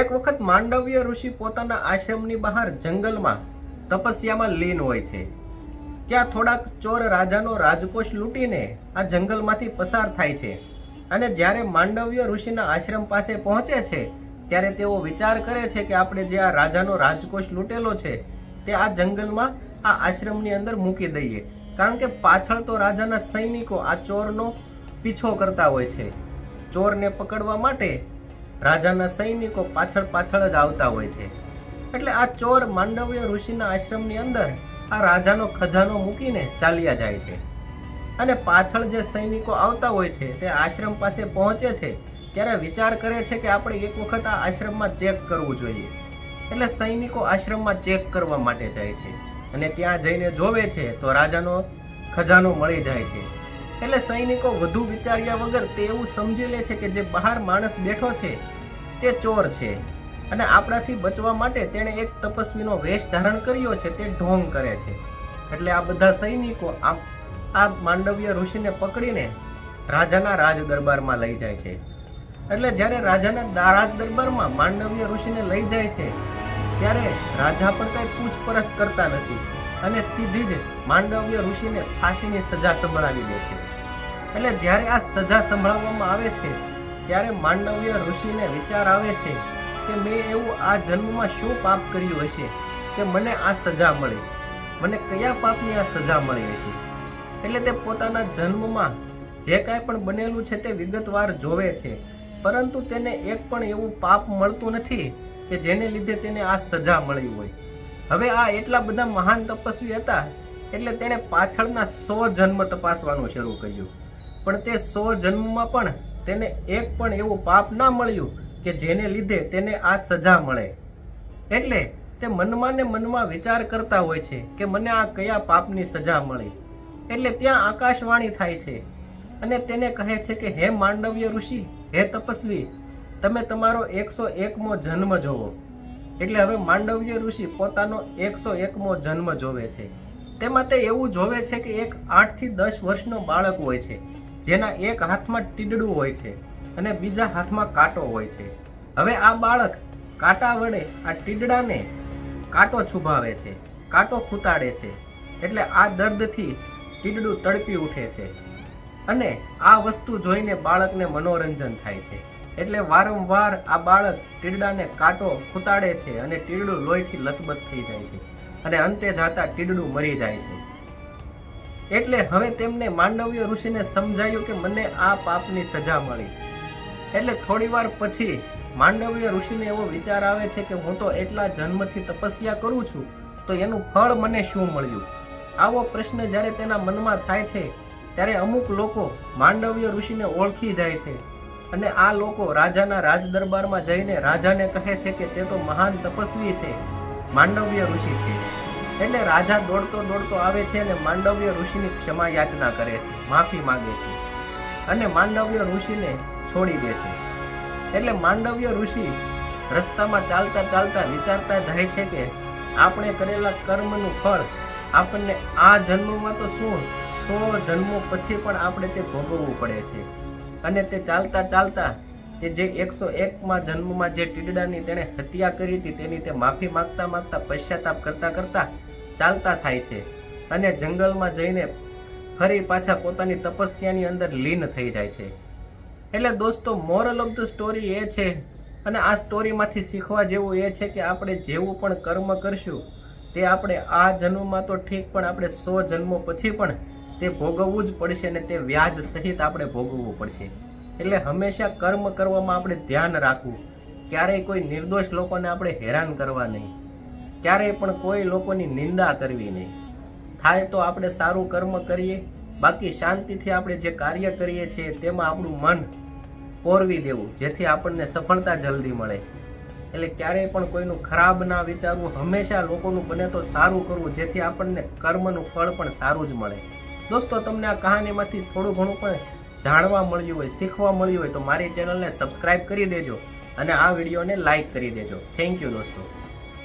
એક વખત માંડવ્ય ઋષિ પોતાના આશ્રમની બહાર જંગલમાં તપસ્યામાં લીન હોય છે. ત્યાં થોડાક ચોર રાજાનો રાજકોષ લૂંટીને આ જંગલમાંથી પસાર થાય છે અને જ્યારે માંડવ્ય ઋષિના આશ્રમ પાસે પહોંચે છે, ત્યારે તેઓ વિચાર કરે છે કે આપણે જે આ રાજાનો રાજકોષ લૂંટેલો છે, તે આ જંગલમાં આ આશ્રમની અંદર મૂકી દઈએ. કારણ કે પાછળ તો રાજાના સૈનિકો આ ચોરનો પીછો કરતા હોય છે. ચોરને પકડવા માટે રાજાના સૈનિકો પાછળ પાછળ જ આવતા હોય છે. એટલે આ ચોર માંડવ્ય ઋષિના આશ્રમની અંદર આ રાજાનો ખજાનો મૂકીને ચાલ્યા જાય છે. અને પાછળ જે સૈનિકો આવતા હોય છે, તે આશ્રમ પાસે પહોંચે છે, ત્યારે વિચાર કરે છે કે આપણે એક વખત આ આશ્રમમાં ચેક કરવું જોઈએ. એટલે સૈનિકો આશ્રમમાં ચેક કરવા માટે જાય છે. અને ત્યાં જઈને જોવે છે, તો રાજાનો ખજાનો મળી જાય છે. એટલે સૈનિકો વધુ વિચાર્યા વગર તે એવું સમજી લે છે કે જે બહાર માણસ બેઠો છે, તે ચોર છે. અને આપણાથી બચવા માટે તેણે એક તપસ્વીનો વેશ ધારણ કર્યો છે, તે ઢોંગ કરે છે. એટલે આ બધા સૈનિકો આ આ માંડવ્ય ઋષિને પકડીને રાજાના રાજ દરબારમાં લઈ જાય છે. એટલે જ્યારે રાજાના રાજ દરબારમાં માંડવ્ય ઋષિને લઈ જાય છે, ત્યારે રાજા પણ કંઈ પૂછપરછ કરતા નથી. અને સીધી જ માંડવ્ય ઋષિને ફાંસીની સજા સંભળાવી દે છે. એટલે જ્યારે આ સજા સંભળાવવામાં આવે છે, ત્યારે માંડવ્ય ઋષિને વિચાર આવે છે કે મેં એવું આ જન્મમાં શું પાપ કર્યું હશે કે મને આ સજા મળી? મને કયા પાપની આ સજા મળી હશે? એટલે તે પોતાના જન્મમાં જે કાંઈ પણ બનેલું છે તે વિગતવાર જોવે છે. પરંતુ તેને એક પણ એવું પાપ મળતું નથી કે જેને લીધે તેને આ સજા મળી હોય. હવે આ એટલા બધા મહાન તપસ્વી હતા, એટલે તેણે પાછળના સો જન્મ તપાસવાનું શરૂ કર્યું. પણ તે સો જન્મમાં પણ તેને એક પણ એવું પાપ ના મળ્યું કે જેને લીધે તેને આ સજા મળે. એટલે તે મનમાં ને મનમાં વિચાર કરતા હોય છે કે મને આ કયા પાપની સજા મળી. એટલે ત્યાં આકાશવાણી થાય છે અને તેને કહે છે કે, હે માંડવ્ય ઋષિ, હે તપસ્વી, તમે તમારો એકસો એકમો જન્મ જોવો. એટલે હવે માંડવ્ય ઋષિ પોતાનો એકસો એકમો જન્મ જોવે છે. તેમાં તે એવું જોવે છે કે એક આઠથી દસ વર્ષનો બાળક હોય છે. જેના એક હાથમાં ટીડડું હોય છે અને બીજા હાથમાં કાંટો હોય છે. હવે આ બાળક કાંટા વડે આ ટીડડાને કાંટો છુભાવે છે, કાંટો ખૂતાડે છે, એટલે આ દર્દથી ટીડડું તડપી ઉઠે છે. અને આ વસ્તુ જોઈને બાળકને મનોરંજન થાય છે. એટલે વારંવાર આ બાળક ટીડડાને કાંટો ખૂતાડે છે અને ટીડડું લોહીથી લથબથ થઈ જાય છે. અને અંતે જાતા ટીડડું મરી જાય છે. એટલે હવે તેમને માંડવ્ય ઋષિને સમજાયું કે મને આ પાપની સજા મળી. એટલે થોડીવાર પછી માંડવ્ય ઋષિને એવો વિચાર આવે છે કે હું તો એટલા જન્મથી તપસ્યા કરું છું, તો એનું ફળ મને શું મળ્યું? આવો પ્રશ્ન જ્યારે તેના મનમાં થાય છે, ત્યારે અમુક લોકો માંડવ્ય ઋષિને ઓળખી જાય છે. અને આ લોકો રાજાના રાજદરબારમાં જઈને રાજાને કહે છે કે તે તો મહાન તપસ્વી છે, માંડવ્ય ઋષિ છે. એટલે રાજા દોડતો દોડતો આવે છે અને માંડવ્ય ઋષિની ક્ષમા યાચના કરે છે, માફી માંગે છે અને માંડવ્ય ઋષિને છોડી દે છે. એટલે માંડવ્ય ઋષિ રસ્તામાં ચાલતા ચાલતા વિચારતા જાય છે કે આપણે કરેલા કર્મનું ફળ આપણને આ જન્મમાં તો શું? સો જન્મો પછી પણ આપણે તે ભોગવવું પડે છે. અને તે ચાલતા ચાલતા કે જે એકસો એકમાં જન્મમાં જે ટીડડાની તેણે હત્યા કરી હતી, તેની તે માફી માંગતા માંગતા પશ્ચાતાપ કરતા કરતા ચાલતા થાય છે અને જંગલમાં જઈને ફરી પાછા પોતાની તપસ્યાની અંદર લીન થઈ જાય છે. એટલે દોસ્તો મોરલ ઓફ ધ સ્ટોરી એ છે અને આ સ્ટોરીમાંથી શીખવા જેવું એ છે કે આપણે જેવું પણ કર્મ કરશું, તે આપણે આ જન્મમાં તો ઠીક, પણ આપણે સો જન્મો પછી પણ તે ભોગવવું જ પડશે અને તે વ્યાજ સહિત આપણે ભોગવવું પડશે. એટલે હંમેશા કર્મ કરવામાં આપણે ધ્યાન રાખવું. ક્યારેય કોઈ નિર્દોષ લોકોને આપણે હેરાન કરવા નહીં. ક્યારેય પણ કોઈ લોકોની નિંદા કરવી નહીં. થાય તો આપણે સારું કર્મ કરીએ, બાકી શાંતિથી આપણે જે કાર્ય કરીએ છીએ તેમાં આપણું મન પોરવી દેવું, જેથી આપણને સફળતા જલ્દી મળે. એટલે ક્યારેય પણ કોઈનું ખરાબ ના વિચારવું, હંમેશા લોકોનું બને તો સારું કરવું, જેથી આપણને કર્મનું ફળ પણ સારું જ મળે. દોસ્તો, તમને આ કહાનીમાંથી થોડું ઘણું પણ જાણવા મળ્યું હોય, શીખવા મળ્યું હોય તો મારી ચેનલને સબસ્ક્રાઈબ કરી દેજો અને આ વિડીયોને લાઈક કરી દેજો. થેન્ક યુ દોસ્તો.